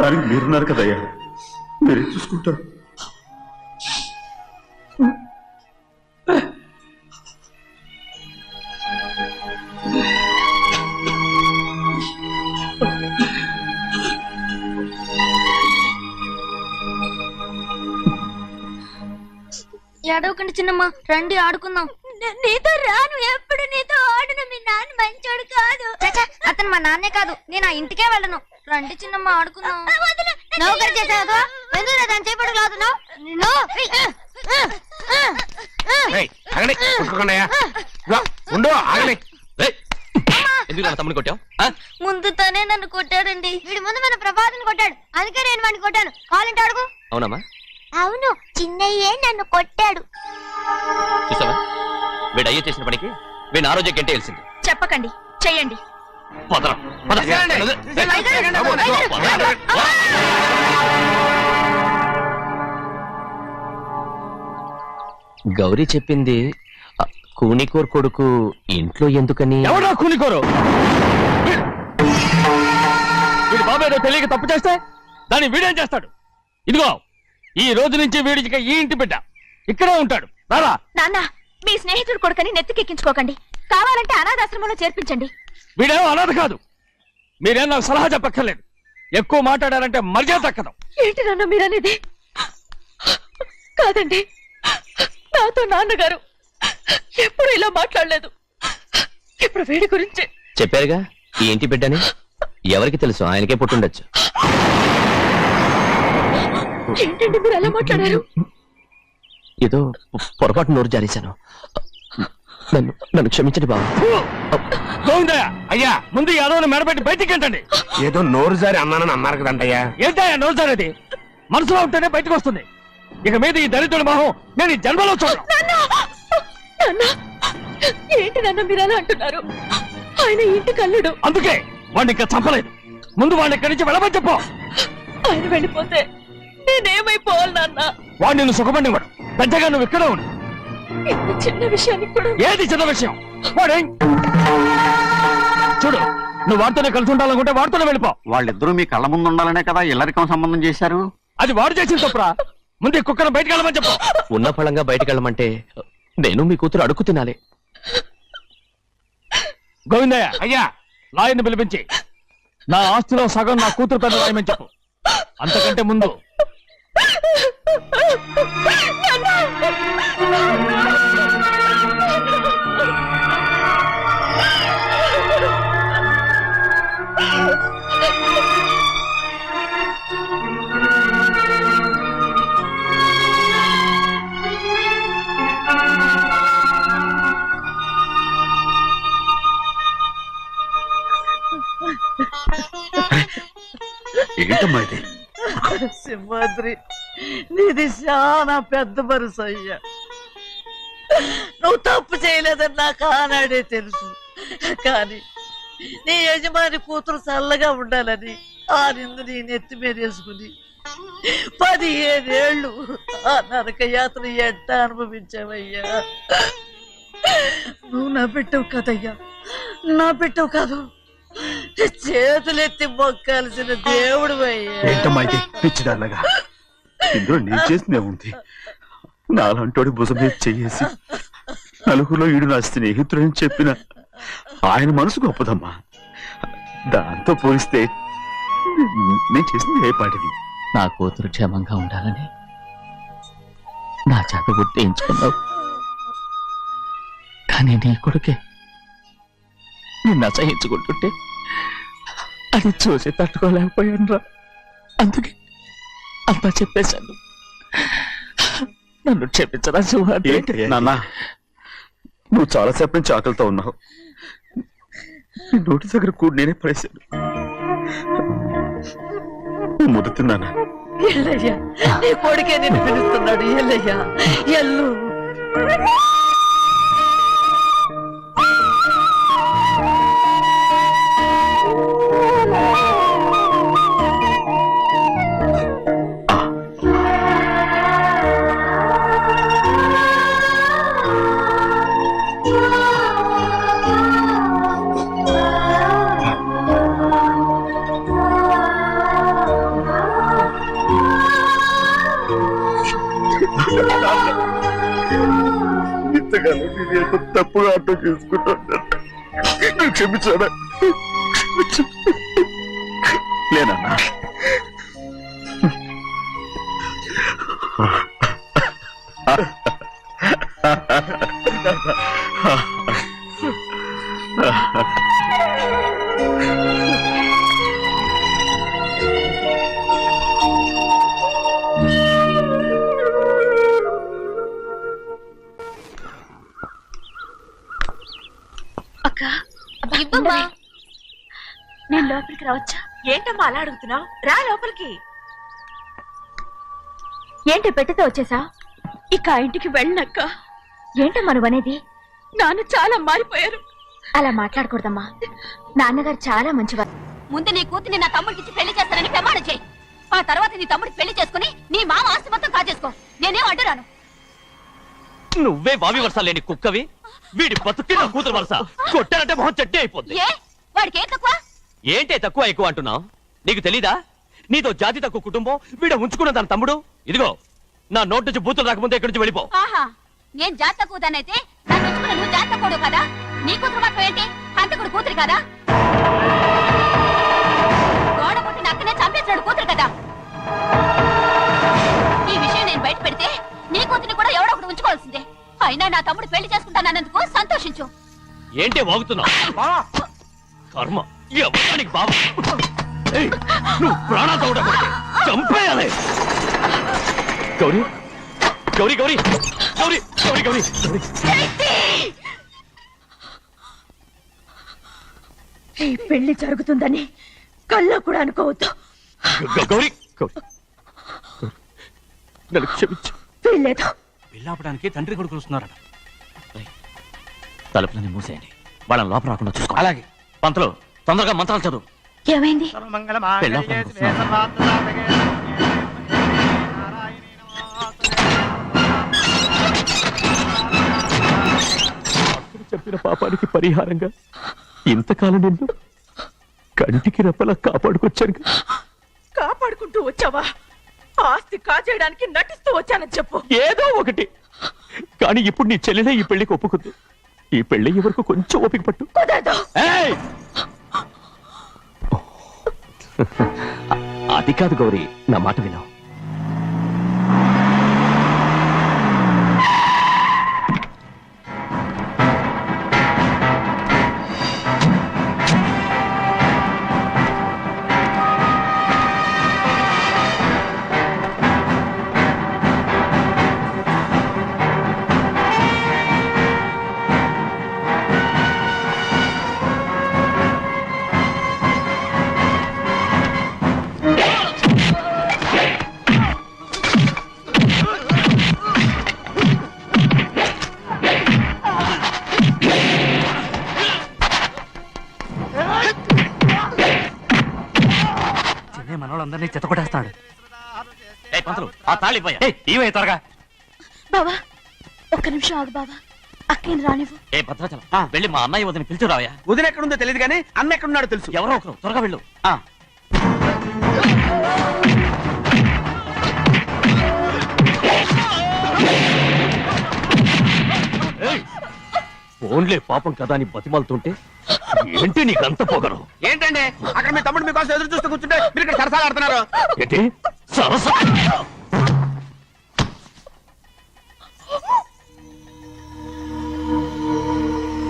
దానికి మీరున్నారు కదయ్యా. మీరే చూసుకుంటారు. ఏడవకండి చిన్నమ్మ రండి ఆడుకుందాం. నీతో రాను ఎప్పుడు నీతో ఆడను మీ నాన్న మంచోడు కాదు. అతను మా నాన్నే కాదు నేను ఆ ఇంటికే వెళ్ళను. రండి చిన్నమ్మ ఆడుకుందాం. నౌకరు చేసావు? ఎందుకు దాని చేపడు కాదు ఏయ్, ఆగండి కొట్టుకోకండియా. ఇదిగో, ఉండు ఆగండి. ఏయ్, ఎందుకు నా తమ్ముని కొట్టావు? ముందు తనే నన్ను కొట్టాడండి. వీడి ముందు మన ప్రభాతం కొట్టాడు. అందుకే నేను వాడిని కొట్టాను. కావాలంటే అడుగు. అవునమ్మా. అవును చిన్నయ్యే నన్ను కొట్టాడు. చూసావా? వీడు అయ్యే చేసిన పనికి వీడిని ఆ రోజే గంటే తెలిసింది చెప్పకండి చెయ్యండి. పదరా. గౌరీ చెప్పింది కూనికోర్ కొడుకు ఇంట్లో ఎందుకని? ఎవడా కూలికోరు వీడి. బాబు ఏదో తెలియక తప్పు చేస్తే దాన్ని వీడేం చేస్తాడు? ఇదిగో ఈ రోజు నుంచి వీడికి ఈ ఇంటి బిడ్డ. ఇక్కడే ఉంటాడు. రారా. నాన్న మీ స్నేహితుడు కొడుకని నెత్తికెక్కించుకోకండి. కావాలంటే అనాథాశ్రమంలో చేర్పించండి. వీడేమో అనాథ కాదు. మీరేం నాకు సలహా చెప్పక్కర్లేదు. ఎక్కువ మాట్లాడారంటే మర్యాద తక్కదు ఏంటి నాన్న మీరనేది? కాదండి. నాతో నాన్నగారు ఎప్పుడు ఇలా మాట్లాడలేదు. ఇప్పుడు వీడి గురించి చెప్పారుగా? ఈ ఇంటి బిడ్డని? ఎవరికి తెలుసు? ఆయనకే పుట్టుండొచ్చు. ఏంటండి మీరు అలా మాట్లాడారు? ఏదో పొరపాటు నోరు జారేశాను. నన్ను నన్ను క్షమించండి బాబు. గోవిందయ్య అయ్యా ముందు అడవుని మెడబెట్టి బయటికి ఏంటండి ఏదో నోరు జారి అన్నానని అన్నారు కదంటయ్యా ఏంటయ్యా నోరు జారేది? మనసులో ఉంటేనే బయటకు వస్తుంది. ఇక మీద ఈ దరిద్రుడి మొహం నేను ఈ జన్మలో చూడను. నాన్న! ఏంటి నాన్న మీరు అలా అంటున్నారు? ఆయన ఇంటి కల్లుడు. అందుకే వాడిని ఇంకా చంపలేదు. ముందు వాడిని ఇక్కడి నుంచి వెళ్ళమని చెప్పు. ఆయన వెళ్ళిపోతే నేనేమైపోవాలి నాన్న? వాడిని నువ్వు సుఖపడివాడు పెద్దగా నువ్వు ఇక్కడే ఉండు. ఇంత చిన్న విషయానికి కూడా ఏది చిన్న విషయం? వాడే? చూడు నువ్వు వాడితోనే కలిసి ఉండాలనుకుంటే వాడితోనే వెళ్ళిపో. వాళ్ళిద్దరూ మీ కళ్ళ ముందు ఉండాలనే కదా ఇల్లరికం సంబంధం చేశారు? అది వాడు చేసిన తప్పురా. ముందు ఈ కుక్కను బయటకు వెళ్ళమని చెప్పు. ఉన్న ఫలంగా బయటకు వెళ్ళమంటే నేను మీ కూతురు అడుగు తినాలి. గోవిందయ్య అయ్యా లాయర్ని పిలిపించి. నా ఆస్తిలో సగం నా కూతురు పెద్ద రాయమని చెప్పు. అంతకంటే ముందు ఏంటమ్మా ఇది? సింహాద్రి. నీది చాలా పెద్ద మనసు అయ్యా నువ్వు తప్పు చేయలేదని నాకు ఆనాడే తెలుసు. కానీ నీ యజమాని కూతురు చల్లగా ఉండాలని ఆ నిందు నీ నెత్తి మీద వేసుకుని పదిహేనేళ్ళు ఆ నరక యాత్ర ఎట్ట అనుభవించావయ్యా? నువ్వు నా పెట్టవు కదయ్యా. నా పెట్టవు కాదు. చేతులెత్తి మొక్కాల్సిన దేవుడు అయ్యా. ఇందులో నేను చేసిందే ఉంది. నాలంటోడి భుజం మీద చెయ్యేసి నలుగురిలో ఈడు నా స్నేహితుడని చెప్పిన ఆయన మనసు గొప్పదమ్మా. దాంతో పోలిస్తే నేను చేసింది ఏ పాటిది? నా కూతురు క్షేమంగా ఉండాలని నా చేత గుర్తించుకున్నావు కానీ నీ కొడుకే నిన్ను అసహించుకుంటుంటే అది చూసి తట్టుకోలేకపోయాను రా అందుకే అంతా చెప్పేశాను. నన్ను క్షమించరా సింహాద్రి ఏంటి? నాన్న నువ్వు చాలాసేపు నుంచి ఆకలితో ఉన్నావు. నీ నోటి దగ్గర కూడా నేనే పడేశాను. నువ్వు ముద్ద తిన్నానా ఎల్లయ్యా నీ కొడుకే నిన్ను పిలుస్తున్నాడు. ఎల్లయ్యా ఎల్లు. ఇంతకాలం నేను తప్పుగా అర్థం చేసుకుంటాను. క్షమించాడా. క్షమించు. లేనన్నా అలా అడుగుతున్నావు రా లోపలికి. ఏంటి పెట్టితే వచ్చేసా? ఇక ఆ ఇంటికి వెళ్ళనక్క. ఏంటమ్మా నువ్వు అనేది? నాన్న చాలా మారిపోయారు. అలా మాట్లాడకూడదమ్మా. నాన్నగారు చాలా మంచివారు. ముందు నీ కూతుని నా తమ్ముడికి ఇచ్చి పెళ్ళి చేస్తానని ప్రమాణం చేయి. ఆ తర్వాత నీ తమ్ముడికి పెళ్ళి చేసుకుని నీ మామ ఆస్తి మొత్తం కాజేసుకో. నేనేం అడ్డురాను. నువ్వే బావి వరుస లేని కుక్కవి? వీడి బతుక్కి నా కూతురు వరుస. కొట్టానంటే మొహం చెట్టే అయిపోద్ది. ఏ? వాడికి ఏం తక్కువ? ఏంటే తక్కువ ఎక్కువ అంటున్నావు? నీకు తెలీదా? నీతో జాతి తక్కువ కుటుంబం వీడ ఉంచుకున్న దాని తమ్ముడు. ఇదిగో నా నోటి నుంచి బూతులు రాకముందే ఇక్కడి నుంచి వెళ్ళిపో. ఆహా నేను జాత కూదానైతే నన్ను ఉంచుకున్న నువ్వు జాత కూడు కదా? నీ కూతురు మాత్రం ఏంటి? హంతకుడు కూతురు కదా? గోడ పుట్టిన అక్కనే చంపేశాడు కూతురు కదా? ఈ విషయం నేను బయట పెడితే నీ కూతురిని కూడా ఎవడో ఒకటి ఉంచుకోవాల్సిందే. అయినా నా తమ్ముడు పెళ్ళి చేసుకుంటానన్నందుకు సంతోషించు. ఏంటే వాగుతున్నావు? కర్మ. ఎవరికి బాబా నువ్వు ఉండకూడదు చంపేయాలి. గౌరీ గౌరీ గౌరీ గౌరీ గౌరీ గౌరీ. గౌరీ ఈ పెళ్ళి జరుగుతుందని కల్లో కూడా అనుకోవద్దు. గౌరీ నన్ను క్షమించు. పెళ్ళాపడానికి తండ్రి కొడుకులు వస్తున్నారట. తలుపులని మూసేయండి. వాళ్ళని లోపల రాకుండా చూసుకో అలాగే. పంతలు తొందరగా మంత్రాలు చదువు. ఏమైంది? చెప్పిన పాపానికి పరిహారంగా ఇంతకాలం నిన్ను కంటికి రెప్పలా కాపాడుకొచ్చాను కాపాడుకుంటూ వచ్చావా? ఆస్తి కాజేయడానికి నటిస్తూ వచ్చానని చెప్పు. ఏదో ఒకటి. కానీ ఇప్పుడు నీ చెల్లెలే ఈ పెళ్ళికి ఒప్పుకుంది. ఈ పెళ్ళి వరకు కొంచెం ఓపిక పట్టు! అది కాదు గౌరీ నా మాట విను. పంతులు ఆ తాళి ఇవ్వయ్యా. ఇవే త్వరగా. బావా ఒక్క నిమిషం ఆగు బావా. అక్కేం రానివ్వు. ఏ భద్రాచలం. వెళ్ళి మా అన్నయ్య వదిన పిలిచిరావయ్యా వదిన ఎక్కడుందో తెలియదు కానీ అన్న ఎక్కడున్నాడో తెలుసు. ఎవరో ఒకరు త్వరగా వెళ్ళు. పాపం కదా అని బతిమాలుతుంటే ఏంటి నీకంత పొగరు? ఏంటండి? అక్కడ మీ తమ్ముడు మీకోసం ఎదురు చూస్తూ కూర్చుంటే మీరు ఇక్కడ సరసాలు ఆడుతున్నారు. ఏంటి? సరస?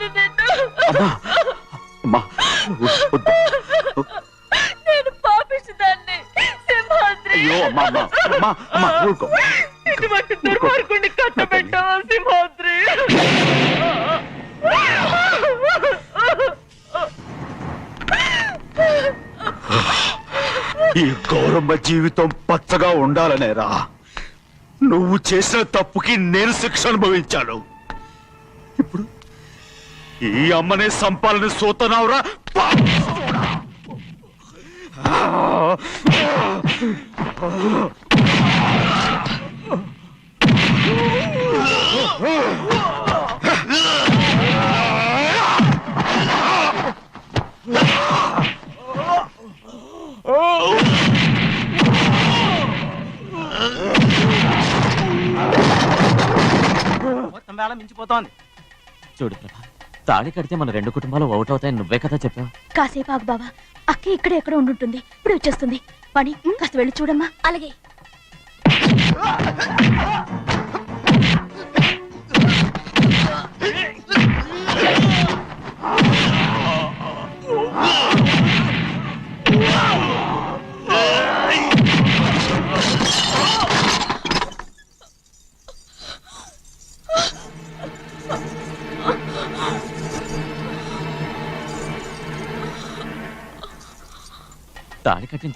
నేను నిన్ను అమ్మా. అమ్మా వద్దు. నేను పాపిస్తుదాన్ని సింహాద్రి. అయ్యో అమ్మా అమ్మా అమ్మా అమ్మా ఊరుకో. ఇటువంటి దుర్మార్గుడిని కట్టబెట్టావా సింహాద్రి? ఈ గౌరమ్మ జీవితం పచ్చగా ఉండాలనేరా. నువ్వు చేసిన తప్పుకి నేను శిక్ష అనుభవించాను. ఇప్పుడు ఈ అమ్మనే సంపాలని సూతనావురా. మొత్తం వేళ మించిపోతోంది చూడు ప్రభా తాళి కడితే మన రెండు కుటుంబాలు అవుతాయని నువ్వే కదా చెప్పావు. కాసేపు ఆగు బావా. అక్క ఇక్కడే ఎక్కడ ఉండుంటుంది? ఇప్పుడు వచ్చేస్తుంది. పని కాస్త వెళ్ళి చూడమ్మా. అలాగే.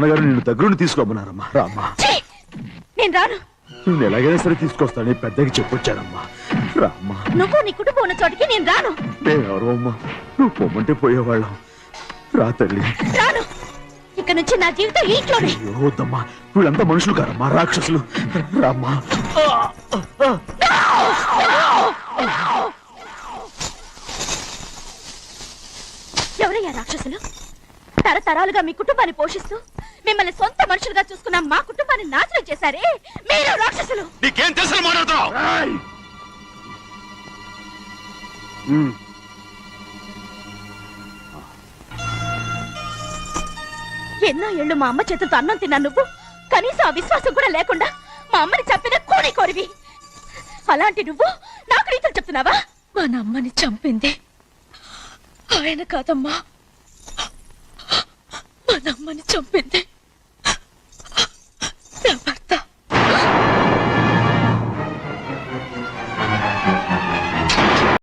నాన్నగారు నిన్ను దగ్గరుండి తీసుకోమన్నారమ్మా. రామ్మా! నేను రాను. నేను ఎలాగైనా సరే తీసుకొస్తానని పెద్దకి చెప్పొచ్చానమ్మా. రామ్మా. నువ్వు నీ కుటుంబం ఉన్న చోటికి నేను రాను. మేమెవరు అమ్మా. నువ్వు పొమ్మంటే పోయేవాళ్ళం. రా తల్లి. రాను. ఇక నుంచి నా జీవితం ఇంట్లోనే. అయ్యో వద్దమ్మా. వీళ్ళంతా మనుషులు కారమ్మా రాక్షసులు. రామ్మా. ఎవరయ్యా రాక్షసులు? తరతరాలుగా మీ కుటుంబాన్ని పోషిస్తూ మిమ్మల్ని సొంత మనుషులుగా చూసుకున్న మా కుటుంబాన్ని నాశనం చేశారే? మీరు రాక్షసులు! నీకేం తెలుసు మాట్లాడుతున్నావు? ఎన్నో ఏళ్ళు మా అమ్మ చేతులతో అన్నం తిన్నా నువ్వు. కనీసం ఆ విశ్వాసం కూడా లేకుండా మా అమ్మని చంపిన కోడి కోరివి. అలాంటి నువ్వు నాకు రీతులు చెప్తున్నావా? మా అమ్మని చంపింది ఆయన కాదమ్మా. మా అమ్మని చంపింది.